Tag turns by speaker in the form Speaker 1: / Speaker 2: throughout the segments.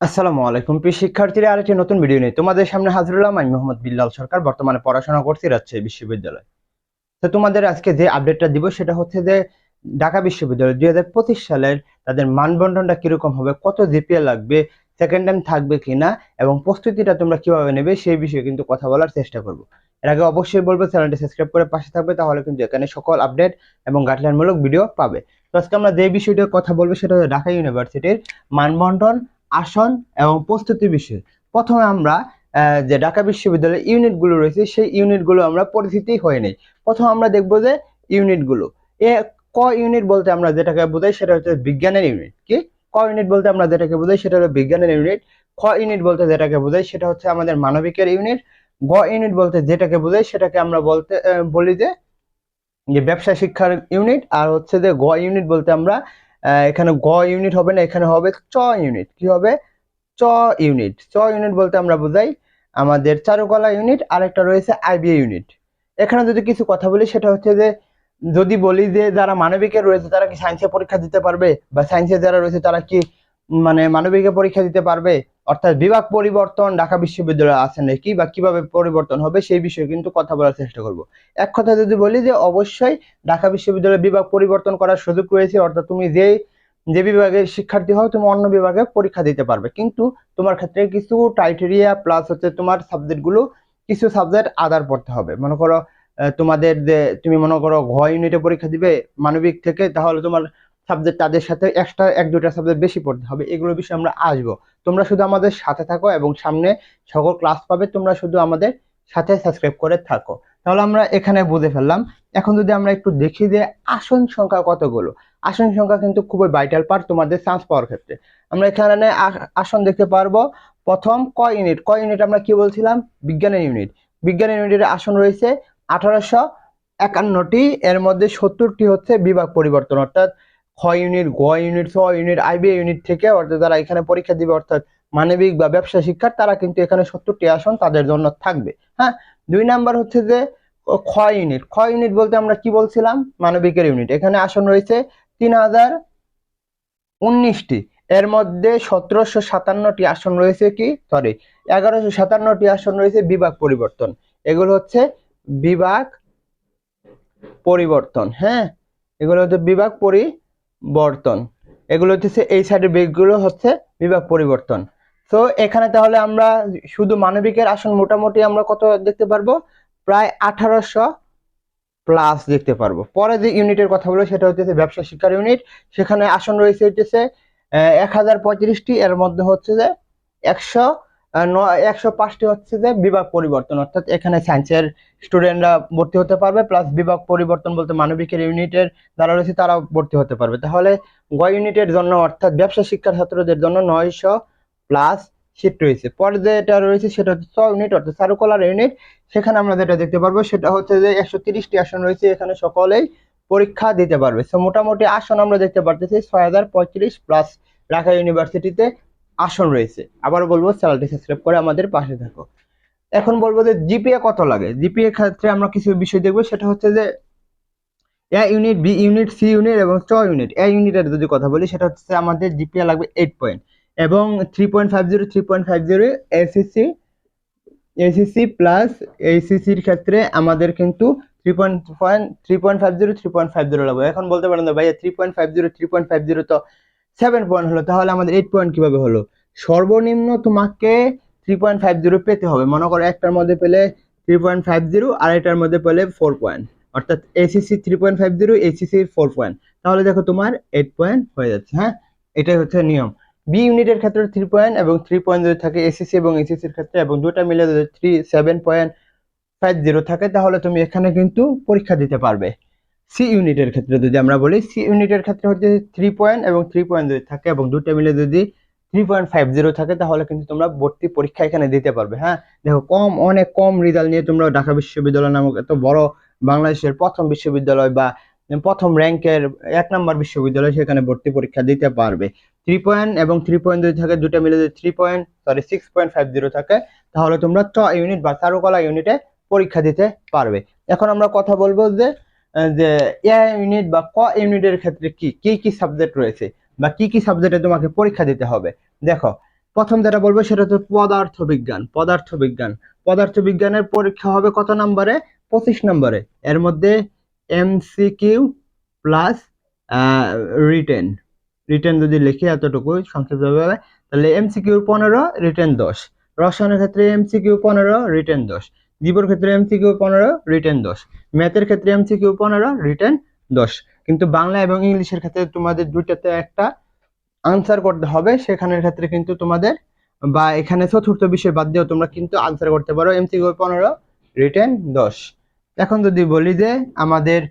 Speaker 1: আসসালামু আলাইকুম, প্রিয় শিক্ষার্থীরা, আরেকটি নতুন ভিডিও নিয়ে তোমাদের সামনে হাজির হলাম আমি, মোহাম্মদ বিল্লাল সরকার, বর্তমানে পড়াশোনা করছি রাজশাহী বিশ্ববিদ্যালয়। তো তোমাদের আজকে যে আপডেটটা দিব, সেটা হচ্ছে যে ঢাকা বিশ্ববিদ্যালয় দুই হাজার পঁচিশ সালের তাদের মানবন্টনটা কীরকম হবে, কত জিপিএ লাগবে সেকেন্ড টাইম থাকবে কিনা, এবং প্রস্তুতিটা তোমরা কীভাবে নেবে, সেই বিষয়ে কিন্তু কথা বলার চেষ্টা করব। এর আগে অবশ্যই বলব, চ্যানেলটি সাবস্ক্রাইব করে পাশে থাকবে, তাহলে কিন্তু এখানে সকল আপডেট এবং গাইডলাইনমূলক ভিডিও পাবে। তো আজকে আমরা যে বিষয়টার কথা বলব, সেটা হচ্ছে ঢাকা ইউনিভার্সিটির মানবন্টন আসন এবং প্রস্তুতি বিষয়। প্রথমে আমরা যে ঢাকা বিশ্ববিদ্যালয়ের ইউনিটগুলো রয়েছে, সেই ইউনিটগুলো আমরা পরিচিতি হয়ে নেই। প্রথম আমরা দেখব যে ইউনিটগুলো। এ ক ইউনিট বলতে আমরা যেটাকে বোঝাই সেটা হচ্ছে বিজ্ঞানের ইউনিট, কি? ক ইউনিট বলতে আমরা যেটাকে বোঝাই সেটা হলো বিজ্ঞানের ইউনিট। খ ইউনিট বলতে যেটাকে বোঝাই সেটা হচ্ছে আমাদের মানবিকের ইউনিট। গ ইউনিট বলতে যেটাকে বোঝাই সেটাকে আমরা বলতে বলি যে যে ব্যবসা শিক্ষার ইউনিট, আর হচ্ছে যে গ ইউনিট বলতে আমরা এখানে গ ইউনিট হবে না, এখানে হবে চ ইউনিট কি হবে? চ ইউনিট চ ইউনিট বলতে আমরা বোঝাই আমাদের চারুকলা ইউনিট আর একটা রয়েছে আইবিএ ইউনিট এখানে যদি কিছু কথা বলি, সেটা হচ্ছে যে, যদি বলি যে, যারা মানবিকের রয়েছে, তারা কি সায়েন্সে পরীক্ষা দিতে পারবে? বা সায়েন্সে যারা রয়েছে, তারা কি মানে মানবিকের পরীক্ষা দিতে পারবে? অর্থাৎ বিভাগ পরিবর্তন ঢাকা বিশ্ববিদ্যালয়ে আছে নাকি বা কীভাবে পরিবর্তন হবে সেই বিষয়ে কিন্তু কথা বলার চেষ্টা করব। এক কথা যদি বলি যে অবশ্যই ঢাকা বিশ্ববিদ্যালয়ে বিভাগ পরিবর্তন করার সুযোগ রয়েছে, অর্থাৎ তুমি যেই যে বিভাগের শিক্ষার্থী হও তুমি অন্য বিভাগে পরীক্ষা দিতে পারবে। কিন্তু তোমার ক্ষেত্রে কিছু ক্রাইটেরিয়া প্লাস হচ্ছে তোমার সাবজেক্টগুলো কিছু সাবজেক্ট আদার পড়তে হবে। মনে করো তোমাদের যে, তুমি মনে করো ঘ ইউনিটে পরীক্ষা দিবে, মানবিক থেকে তাহলে তোমার সাবজেক্ট তাদের সাথে এক্সট্রা এক দুটা সাবজেক্ট বেশি পড়তে হবে এগুলো বিষয়ে আমরা আসব। তোমরা শুধু আমাদের সাথে থাকো এবং সামনে সকল ক্লাস পাবে, তোমরা শুধু আমাদের সাথে সাবস্ক্রাইব করে থাকো। তাহলে আমরা এখানে বুঝে ফেললাম। এখন যদি আমরা একটু দেখি যে আসন সংখ্যা কতগুলো? আসন সংখ্যা কিন্তু খুবই ভাইটাল পার্ট তোমাদের চান্স পাওয়ার ক্ষেত্রে। আমরা এখানে আসন দেখতে পারব। প্রথম ক ইউনিট ক ইউনিট আমরা কি বলছিলাম? বিজ্ঞানের ইউনিট বিজ্ঞানের ইউনিটের আসন রয়েছে আঠারোশো একান্নটি, এর মধ্যে সত্তরটি হচ্ছে বিভাগ পরিবর্তন, অর্থাৎ খ ইউনিট গ ইউনিট ছ ইউনিট আইবিএ ইউনিট থেকে অর্থাৎ যারা এখানে পরীক্ষা দিবে, অর্থাৎ মানবিক বা ব্যবসা শিক্ষার, তারা কিন্তু এখানে সত্তরটি আসন তাদের জন্য থাকবে। হ্যাঁ? দুই নাম্বার হচ্ছে যে খ ইউনিট খ ইউনিট বলতে আমরা কি বলছিলাম? মানবিকের ইউনিট এখানে আসন রয়েছে তিন হাজার উনিশটি। এর মধ্যে সতেরোশো সাতান্নটি আসন রয়েছে কি? সরি এগারোশো সাতান্নটি আসন রয়েছে বিভাগ পরিবর্তন। এগুলো হচ্ছে বিভাগ পরিবর্তন। হ্যাঁ? এগুলো হচ্ছে বিভাগ পরিবর্তন এগুলো হচ্ছে এই সাইডের বেগগুলো হচ্ছে বিভাগ পরিবর্তন। তো এখানে তাহলে আমরা শুধু মানবিকের আসন মোটামুটি আমরা কত দেখতে পারব? প্রায় আঠারোশো প্লাস দেখতে পারব। পরে যে ইউনিটের কথা বলব, সেটা হচ্ছে ব্যবসা শিক্ষার ইউনিট। সেখানে আসন রয়েছে হচ্ছে এক হাজার পঁয়ত্রিশটি। এর মধ্যে হচ্ছে যে একশো একশো পাঁচটি হচ্ছে যে বিভাগ পরিবর্তন, অর্থাৎ এখানে সায়েন্সের স্টুডেন্টরা ভর্তি হতে পারবে প্লাস বিভাগ পরিবর্তন বলতে মানবিকের ইউনিটের যারা রয়েছে তারা ভর্তি হতে পারবে। তাহলে গ ইউনিটের জন্য, অর্থাৎ ব্যবসা শিক্ষার ছাত্রদের জন্য নয়শো প্লাস সিট রয়েছে। পরে যেটা রয়েছে সেটা হচ্ছে ছ ইউনিট অর্থাৎ চারুকলার ইউনিট সেখানে আমরা যেটা দেখতে পারব, সেটা হচ্ছে যে একশো তিরিশটি আসন রয়েছে, এখানে সকলেই পরীক্ষা দিতে পারবে। তো মোটামুটি আসন আমরা দেখতে পারতেছি, ছয় হাজার পঁয়ত্রিশ প্লাস ঢাকা ইউনিভার্সিটিতে আসন রয়েছে। আবার বলব, চ্যানেলটি সাবস্ক্রাইব করে আমাদের পাশে থাকো। এখন বলব যে জিপিএ কত লাগে? জিপিএ ক্ষেত্রে আমরা কিছু বিষয় দেখব, সেটা হচ্ছে যে A unit, B unit, C unit এবং চ ইউনিট। এ ইউনিটের যদি কথা বলি, সেটা হচ্ছে আমাদের জিপিএ লাগবে এইট পয়েন্ট এবং three point five zero, three point five zero SSC SSC plus এইসিসির ক্ষেত্রে আমাদের কিন্তু three point point, three point five zero, three point five zero লাগবে। এখন বলতে পারেন না ভাইয়া three point five zero, three point five zero তো সেভেন পয়েন্ট হলো, তাহলে আমাদের এইট পয়েন্ট কীভাবে হলো? সর্বনিম্ন তোমাকে থ্রি পয়েন্ট ফাইভ জিরো পেতে হবে। মনে করো একটার মধ্যে পেলে থ্রি পয়েন্ট ফাইভ জিরো আর একটার মধ্যে পেলে ফোর পয়েন্ট অর্থাৎ SSC three point five zero SSC four point তাহলে দেখো তোমার এইট পয়েন্ট হয়ে যাচ্ছে হ্যাঁ? এটাই হচ্ছে নিয়ম। বি ইউনিটের ক্ষেত্রে থ্রি পয়েন্ট এবং থ্রি পয়েন্ট যদি থাকে এসিসি এবং এসিসির ক্ষেত্রে, এবং দুটা মিলে যদি three seven point five zero থাকে, তাহলে তুমি এখানে কিন্তু পরীক্ষা দিতে পারবে। সি ইউনিটের ক্ষেত্রে যদি আমরা বলি সি ইউনিটের ক্ষেত্রে হচ্ছে থ্রি পয়েন্ট এবং থ্রি পয়েন্ট যদি থাকে এবং দুটো মিলে যদি থ্রি পয়েন্ট ফাইভ জিরো থাকে, তাহলে কিন্তু তোমরা ভর্তি পরীক্ষা এখানে দিতে পারবে হ্যাঁ? দেখো, কম, অনেক কম রেজাল্ট নিয়ে তোমরা ঢাকা বিশ্ববিদ্যালয় নামক এত বড় বাংলাদেশের প্রথম বিশ্ববিদ্যালয় বা প্রথম র্যাঙ্কের এক নম্বর বিশ্ববিদ্যালয় সেখানে ভর্তি পরীক্ষা দিতে পারবে। থ্রি পয়েন্ট এবং থ্রি পয়েন্ট যদি থাকে, দুটো মিলে যদি three point sorry six point five zero থাকে, তাহলে তোমরা চ ইউনিট বা চারুকলা ইউনিটে পরীক্ষা দিতে পারবে। এখন আমরা কথা বলব যে যে এ ইউনিট বা ক ইউনিটের ক্ষেত্রে কি কি কি সাবজেক্ট রয়েছে বা কি কি সাবজেক্টে তোমাকে পরীক্ষা দিতে হবে? দেখো, প্রথম যেটা বলব সেটা হচ্ছে পদার্থ বিজ্ঞান পদার্থ বিজ্ঞান পদার্থ বিজ্ঞানের পরীক্ষা হবে কত নম্বরে? পঁচিশ নম্বরে। এর মধ্যে এমসিকিউ প্লাস রিটেন রিটেন যদি লিখি এতটুকু সংক্ষিপ্তভাবে, তাহলে এমসিকিউ পনেরো রিটেন দশ। রসায়নের ক্ষেত্রে এমসিকিউ পনেরো রিটেন দশ। জীবর ক্ষেত্রে এমসিকিউ পনেরো রিটেন দশ। ম্যাথের ক্ষেত্রে এমসিকিউ পনেরো রিটেন দশ। কিন্তু বাংলা এবং ইংলিশের ক্ষেত্রে তোমাদের দুইটাতে একটা আনসার করতে হবে। সেখানের ক্ষেত্রে কিন্তু তোমাদের বা এখানে চতুর্থ বিষয় বাদ দিয়েও তোমরা কিন্তু আনসার করতে পারো। এমসিকিউ পনেরো রিটেন দশ। এখন যদি বলি যে আমাদের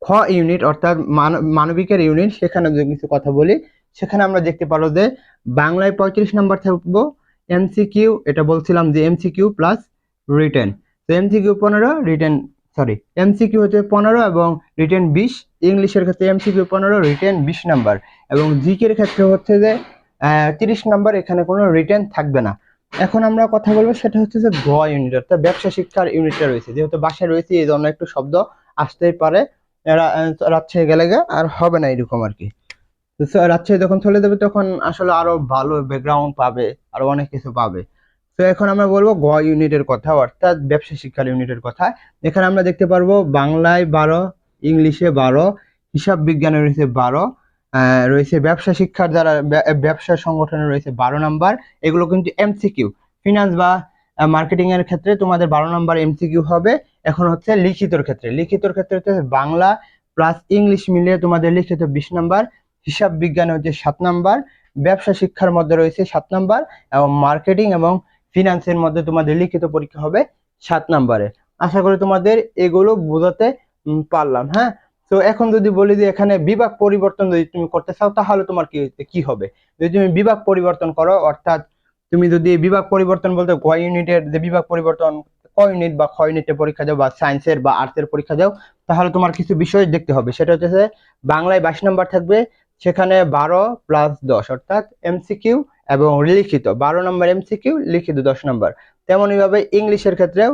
Speaker 1: খ ইউনিট অর্থাৎ মান- মানবিকের ইউনিট সেখানে যদি কিছু কথা বলি, সেখানে আমরা দেখতে পারো যে বাংলায় পঁয়ত্রিশ নাম্বার থাকব। এমসিকিউ এটা বলছিলাম যে এমসিকিউ প্লাস রিটেন তো এমসিকিউ পনেরো রিটেন সরি এমসিকিউ হচ্ছে পনেরো এবং রিটেন বিশ। ইংলিশের ক্ষেত্রে এমসিকিউ পনেরো রিটেন বিশ নাম্বার এবং জিকের ক্ষেত্রে হচ্ছে যে তিরিশ নাম্বার এখানে কোনো রিটেন থাকবে না। এখন আমরা কথা বলব সেটা হচ্ছে যে গ ইউনিট অর্থাৎ ব্যবসা শিক্ষার ইউনিটটা রয়েছে। যেহেতু বাসায় রয়েছে, এই জন্য একটু শব্দ আসতেই পারে। রাজশাহী গেলে আর হবে না এরকম আর কি। রাজশাহী যখন চলে যাবে, তখন আসলে আরও ভালো ব্যাকগ্রাউন্ড পাবে, আরও অনেক কিছু পাবে। তো এখন আমরা বলব গ ইউনিটের কথা, অর্থাৎ ব্যবসা শিক্ষার ইউনিটের কথা। এখানে আমরা দেখতে পারব বাংলায় বারো, ইংলিশে বারো, হিসাব বিজ্ঞানে রয়েছে বারো রয়েছে ব্যবসা শিক্ষার দ্বারা ব্যবসা সংগঠনে রয়েছে বারো নাম্বার। এগুলো কিন্তু এমসিকিউ। ফিনান্স বা মার্কেটিং এর ক্ষেত্রে তোমাদের বারো নাম্বার এমসিকিউ হবে। এখন হচ্ছে লিখিতর ক্ষেত্রে। লিখিতর ক্ষেত্রে হচ্ছে বাংলা প্লাস ইংলিশ মিলিয়ে তোমাদের লিখিত বিশ নাম্বার। হিসাব বিজ্ঞানে হচ্ছে সাত নাম্বার। ব্যবসা শিক্ষার মধ্যে রয়েছে সাত নাম্বার। এবং মার্কেটিং এবং ফিনান্সের মধ্যে তোমাদের লিখিত পরীক্ষা হবে সাত নাম্বারে। আশা করি তোমাদের এগুলো বোঝাতে পারলাম হ্যাঁ? তো এখন যদি বলি যে এখানে বিভাগ পরিবর্তন যদি তুমি করতে চাও, তাহলে তোমার কি কি হবে? যদি তুমি বিভাগ পরিবর্তন করো, অর্থাৎ তুমি যদি বিভাগ পরিবর্তন বলতে ক ইউনিটের যে বিভাগ পরিবর্তন, ক ইউনিট বা খ ইউনিটের পরীক্ষা দাও বা সায়েন্সের বা আর্টসের পরীক্ষা দাও, তাহলে তোমার কিছু বিষয় দেখতে হবে। সেটা হচ্ছে বাংলায় বাইশ নাম্বার থাকবে, সেখানে বারো প্লাস দশ, অর্থাৎ এমসিকিউ এবং লিখিত, বারো নম্বর এমসিকিউ লিখিত দশ নম্বর। তেমনই ভাবে ইংলিশের ক্ষেত্রেও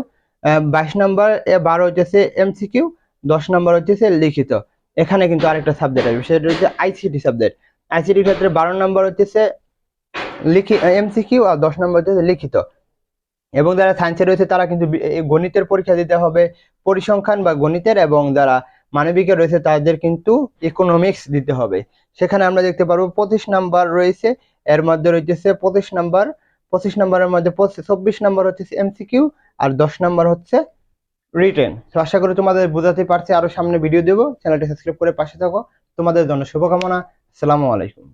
Speaker 1: বাইশ নম্বর বারো হচ্ছে এমসিকিউ দশ নম্বর হচ্ছে লিখিত। এখানে কিন্তু আরেকটা সাবজেক্ট আসবে, সেটা হচ্ছে আইসিটি সাবজেক্ট আইসিটির ক্ষেত্রে বারো নম্বর হচ্ছে লিখি এমসিকিউ আর দশ নম্বর হচ্ছে লিখিত। এবং যারা সায়েন্সে রয়েছে, তারা কিন্তু গণিতের পরীক্ষা দিতে হবে। পরিসংখ্যান বা গণিতের এবং যারা মানবিকে রয়েছে, তাদের কিন্তু ইকোনমিক্স দিতে হবে। সেখানে আমরা দেখতে পারব পঁচিশ নাম্বার রয়েছে এর মধ্যে রয়েছে পঁচিশ নাম্বার, পঁচিশ নাম্বারের মধ্যে চব্বিশ নাম্বার হচ্ছে এমসিকিউ আর দশ নাম্বার হচ্ছে রিটেন তো আশা করি তোমাদের বোঝাতে পারছি, আরও সামনে ভিডিও দেবো। চ্যানেলটি সাবস্ক্রাইব করে পাশে থাকো। তোমাদের জন্য শুভকামনা। আসসালামু আলাইকুম।